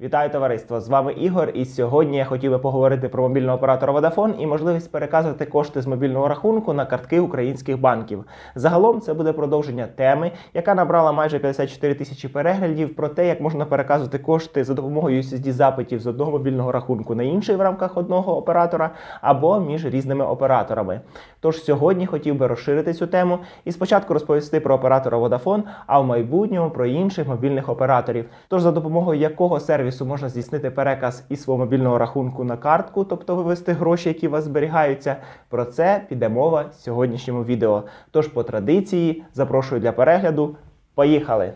Вітаю товариство! З вами Ігор. І сьогодні я хотів би поговорити про мобільного оператора Vodafone і можливість переказувати кошти з мобільного рахунку на картки українських банків. Загалом це буде продовження теми, яка набрала майже 54 тисячі переглядів про те, як можна переказувати кошти за допомогою USSD запитів з одного мобільного рахунку на інший в рамках одного оператора або між різними операторами. Тож сьогодні хотів би розширити цю тему і спочатку розповісти про оператора Vodafone, а в майбутньому про інших мобільних операторів. Тож за допомогою якого сервісу можна здійснити переказ із свого мобільного рахунку на картку, тобто вивести гроші, які у вас зберігаються. Про це піде мова в сьогоднішньому відео. Тож по традиції запрошую для перегляду. Поїхали!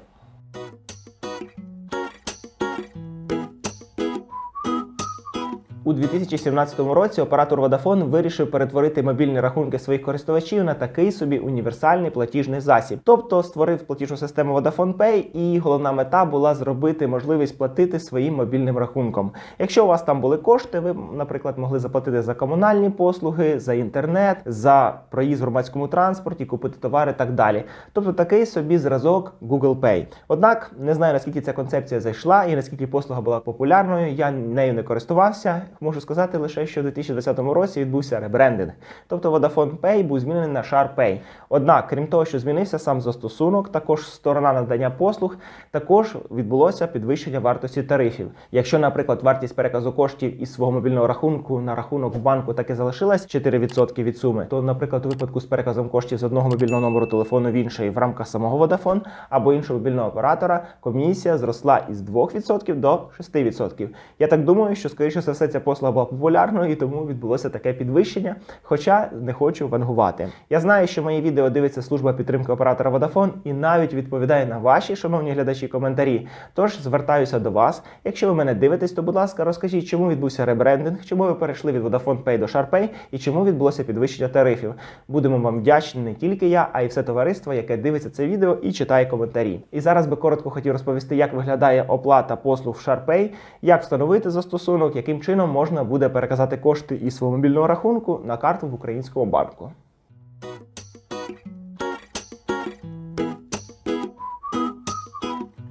2017 році оператор Vodafone вирішив перетворити мобільні рахунки своїх користувачів на такий собі універсальний платіжний засіб, тобто створив платіжну систему Vodafone Pay, і головна мета була зробити можливість платити своїм мобільним рахунком. Якщо у вас там були кошти, ви, наприклад, могли заплатити за комунальні послуги, за інтернет, за проїзд в громадському транспорті, купити товари так далі. Тобто такий собі зразок Google Pay. Однак не знаю наскільки ця концепція зайшла і наскільки послуга була популярною. Я нею не користувався. Можу сказати лише, що в 2020 році відбувся ребрендинг. Тобто Vodafone Pay був змінений на SharpPay. Однак, крім того, що змінився сам застосунок, також сторона надання послуг, також відбулося підвищення вартості тарифів. Якщо, наприклад, вартість переказу коштів із свого мобільного рахунку на рахунок в банку так і залишилась 4% від суми, то, наприклад, у випадку з переказом коштів з одного мобільного номеру телефону в інший в рамках самого Vodafone або іншого мобільного оператора, комісія зросла із 2% до 6%. Я так думаю, що скоріше за все ця послуга була популярною і тому відбулося таке підвищення. Хоча не хочу вангувати. Я знаю, що мої відео дивиться служба підтримки оператора Vodafone і навіть відповідає на ваші, шановні глядачі, коментарі. Тож звертаюся до вас. Якщо ви мене дивитесь, то будь ласка, розкажіть, чому відбувся ребрендинг, чому ви перейшли від Vodafone Pay до SharpPay і чому відбулося підвищення тарифів. Будемо вам вдячні не тільки я, а й все товариство, яке дивиться це відео і читає коментарі. І зараз би коротко хотів розповісти, як виглядає оплата послуг в SharpPay, як встановити застосунок, яким чином можна буде переказати кошти із свого мобільного рахунку на карту в українському банку.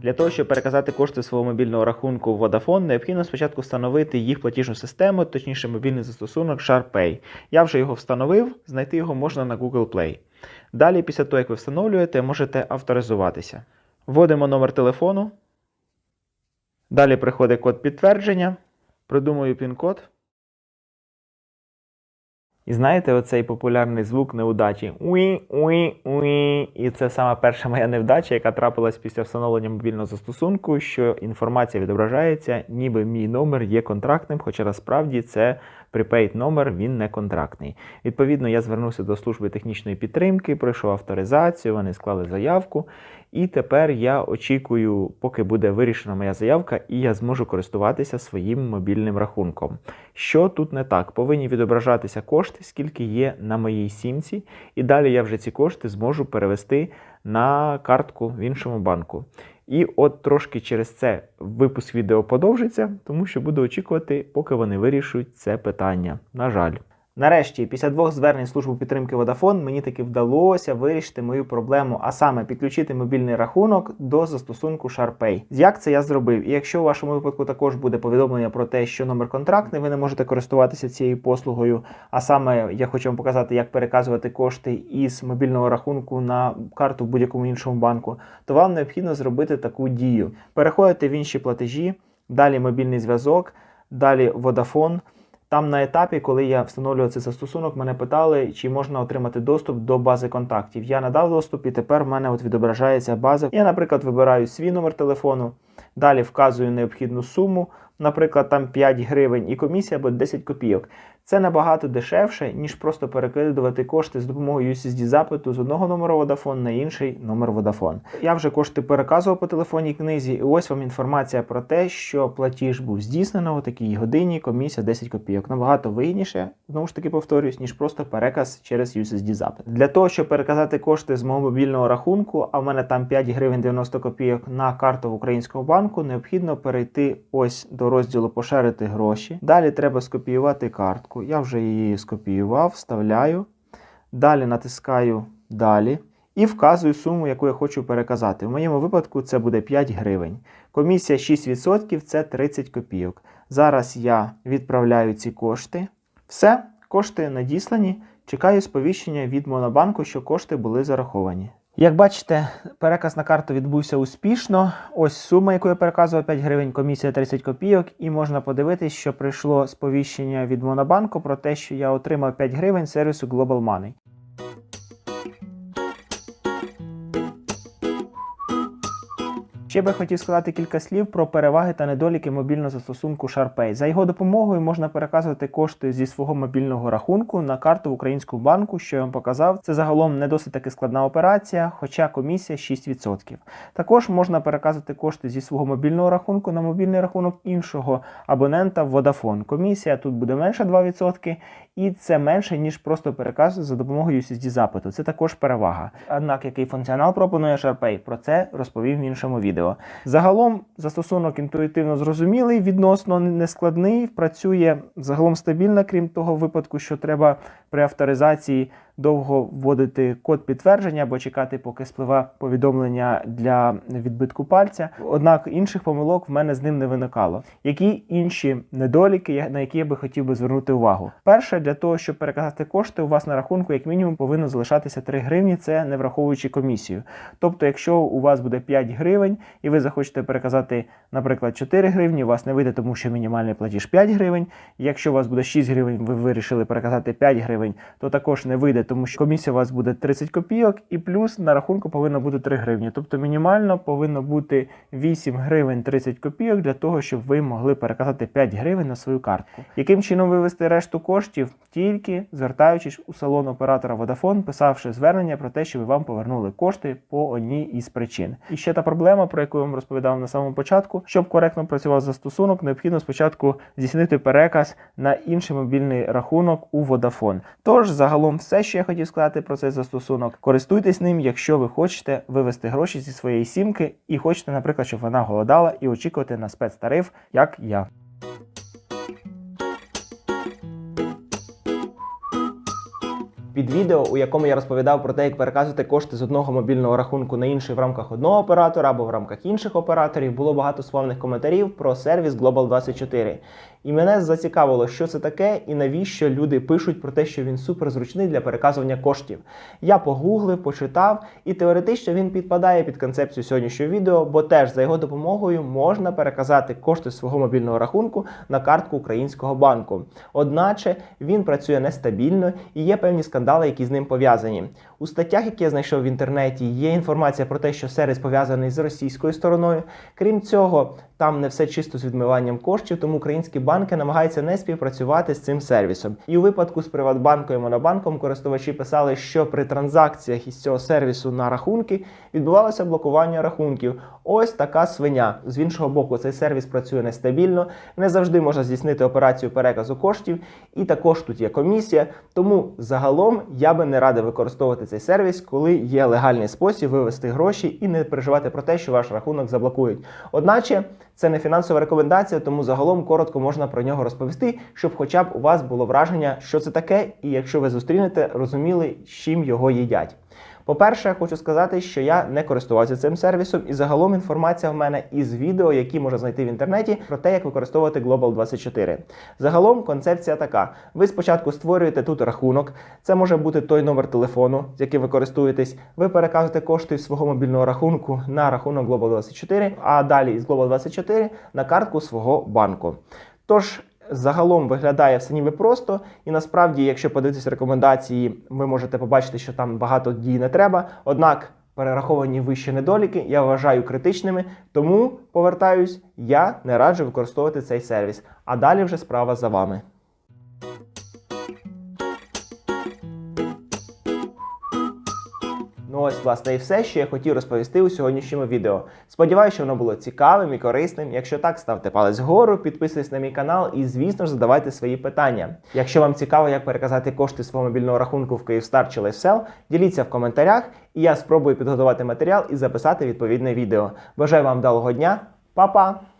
Для того, щоб переказати кошти свого мобільного рахунку в Vodafone, необхідно спочатку встановити їх платіжну систему, точніше мобільний застосунок SharpPay. Я вже його встановив, знайти його можна на Google Play. Далі, після того, як ви встановлюєте, можете авторизуватися. Вводимо номер телефону. Далі приходить код підтвердження. Придумую пін-код. І знаєте, оцей популярний звук неудачі. Уі, уі, уі. І це саме перша моя невдача, яка трапилась після встановлення мобільного застосунку, що інформація відображається, ніби мій номер є контрактним, хоча насправді це prepaid номер, він не контрактний. Відповідно, я звернувся до служби технічної підтримки, пройшов авторизацію, вони склали заявку. І тепер я очікую, поки буде вирішена моя заявка, і я зможу користуватися своїм мобільним рахунком. Що тут не так? Повинні відображатися кошти, скільки є на моїй сімці, і далі я вже ці кошти зможу перевести на картку в іншому банку. І от трошки через це випуск відео подовжиться, тому що буду очікувати, поки вони вирішують це питання. На жаль. Нарешті, після двох звернень служби підтримки Vodafone, мені таки вдалося вирішити мою проблему, а саме підключити мобільний рахунок до застосунку SharpPay. Як це я зробив? І якщо у вашому випадку також буде повідомлення про те, що номер контрактний, ви не можете користуватися цією послугою. А саме я хочу вам показати, як переказувати кошти із мобільного рахунку на карту в будь-якому іншому банку, то вам необхідно зробити таку дію. Переходите в інші платежі, далі мобільний зв'язок, далі Vodafone. Там на етапі, коли я встановлював цей застосунок, мене питали, чи можна отримати доступ до бази контактів. Я надав доступ, і тепер в мене от відображається база. Я, наприклад, вибираю свій номер телефону, далі вказую необхідну суму, наприклад, там 5 гривень і комісія або 10 копійок. Це набагато дешевше, ніж просто перекидувати кошти з допомогою USSD запиту з одного номеру Vodafone на інший номер Vodafone. Я вже кошти переказував по телефонній книзі, і ось вам інформація про те, що платіж був здійснено у такій годині, комісія 10 копійок. Набагато вигідніше, знову ж таки повторюсь, ніж просто переказ через USSD запит. Для того, щоб переказати кошти з мого мобільного рахунку, а в мене там 5 гривень 90 копійок на карту в українському банку, необхідно перейти ось до розділу Поширити гроші. Далі треба скопіювати картку. Я вже її скопіював, вставляю. Далі натискаю Далі. і вказую суму, яку я хочу переказати. В моєму випадку це буде 5 гривень. Комісія 6% це 30 копійок. Зараз я відправляю ці кошти. Все, кошти надіслані. Чекаю сповіщення від Монобанку, що кошти були зараховані. Як бачите, переказ на карту відбувся успішно. Ось сума, яку я переказував 5 гривень, комісія 30 копійок, і можна подивитись, що прийшло сповіщення від Монобанку про те, що я отримав 5 гривень сервісу Global Money. Ще би хотів сказати кілька слів про переваги та недоліки мобільного застосунку SharpPay. За його допомогою можна переказувати кошти зі свого мобільного рахунку на карту в українському банку, що я вам показав. Це загалом не досить таки складна операція, хоча комісія 6%. Також можна переказувати кошти зі свого мобільного рахунку на мобільний рахунок іншого абонента Vodafone. Комісія тут буде менше 2%, і це менше, ніж просто переказ за допомогою USSD запиту. Це також перевага. Однак, який функціонал пропонує SharpPay, про це розповів в іншому відео. Загалом застосунок інтуїтивно зрозумілий, відносно нескладний, працює загалом стабільно, крім того випадку, що треба при авторизації довго вводити код підтвердження або чекати, поки спливе повідомлення для відбитку пальця. Однак інших помилок в мене з ним не виникало. Які інші недоліки, на які я би хотів би звернути увагу? Перше, для того, щоб переказати кошти, у вас на рахунку, як мінімум, повинно залишатися 3 гривні, це не враховуючи комісію. Тобто, якщо у вас буде 5 гривень і ви захочете переказати, наприклад, 4 гривні, у вас не вийде, тому що мінімальний платіж 5 гривень. Якщо у вас буде 6 гривень, ви вирішили переказати 5 гривень, то також не вийде, тому що комісія у вас буде 30 копійок, і плюс на рахунку повинно бути 3 гривні. Тобто мінімально повинно бути 8 гривень 30 копійок для того, щоб ви могли переказати 5 гривень на свою картку. Яким чином вивести решту коштів? Тільки звертаючись у салон оператора Vodafone, писавши звернення про те, щоб вам повернули кошти по одній із причин. І ще та проблема, про яку я вам розповідав на самому початку, щоб коректно працював застосунок, необхідно спочатку здійснити переказ на інший мобільний рахунок у Vodafone. Тож загалом все, що я хотів сказати про цей застосунок, користуйтесь ним, якщо ви хочете вивести гроші зі своєї сімки і хочете, наприклад, щоб вона голодала і очікувати на спецтариф, як я. Під відео, у якому я розповідав про те, як переказувати кошти з одного мобільного рахунку на інший в рамках одного оператора або в рамках інших операторів, було багато славних коментарів про сервіс Global24. І мене зацікавило, що це таке і навіщо люди пишуть про те, що він суперзручний для переказування коштів. Я погуглив, почитав, і теоретично він підпадає під концепцію сьогоднішнього відео, бо теж за його допомогою можна переказати кошти свого мобільного рахунку на картку українського банку. Одначе він працює нестабільно і є певні скандали, які з ним пов'язані. У статтях, які я знайшов в інтернеті, є інформація про те, що сервіс пов'язаний з російською стороною. Крім цього, там не все чисто з відмиванням коштів, тому українські банки намагаються не співпрацювати з цим сервісом. І у випадку з Приватбанком і Монобанком користувачі писали, що при транзакціях із цього сервісу на рахунки відбувалося блокування рахунків. Ось така свиня. З іншого боку, цей сервіс працює нестабільно, не завжди можна здійснити операцію переказу коштів, і також тут є комісія. Тому загалом я би не радив використовувати цей сервіс, коли є легальний спосіб вивести гроші і не переживати про те, що ваш рахунок заблокують. Одначе це не фінансова рекомендація, тому загалом коротко можна про нього розповісти, щоб хоча б у вас було враження, що це таке, і якщо ви зустрінете, розуміли, з чим його їдять. По-перше, я хочу сказати, що я не користувався цим сервісом, і загалом інформація в мене із відео, які можна знайти в інтернеті, про те, як використовувати Global 24. Загалом концепція така: ви спочатку створюєте тут рахунок, це може бути той номер телефону, з яким ви користуєтесь. Ви переказуєте кошти свого мобільного рахунку на рахунок Global 24, а далі із Global 24 на картку свого банку. Тож загалом виглядає все ніби просто, і насправді, якщо подивитися рекомендації, ви можете побачити, що там багато дій не треба. Однак перераховані вищі недоліки я вважаю критичними, тому повертаюсь, я не раджу використовувати цей сервіс. А далі вже справа за вами. Ось, власне, і все, що я хотів розповісти у сьогоднішньому відео. Сподіваюся, що воно було цікавим і корисним. Якщо так, ставте палець вгору, підписуйтесь на мій канал і, звісно ж, задавайте свої питання. Якщо вам цікаво, як переказати кошти свого мобільного рахунку в Київстар чи LifeSell, діліться в коментарях, і я спробую підготувати матеріал і записати відповідне відео. Бажаю вам вдалого дня, Па-па!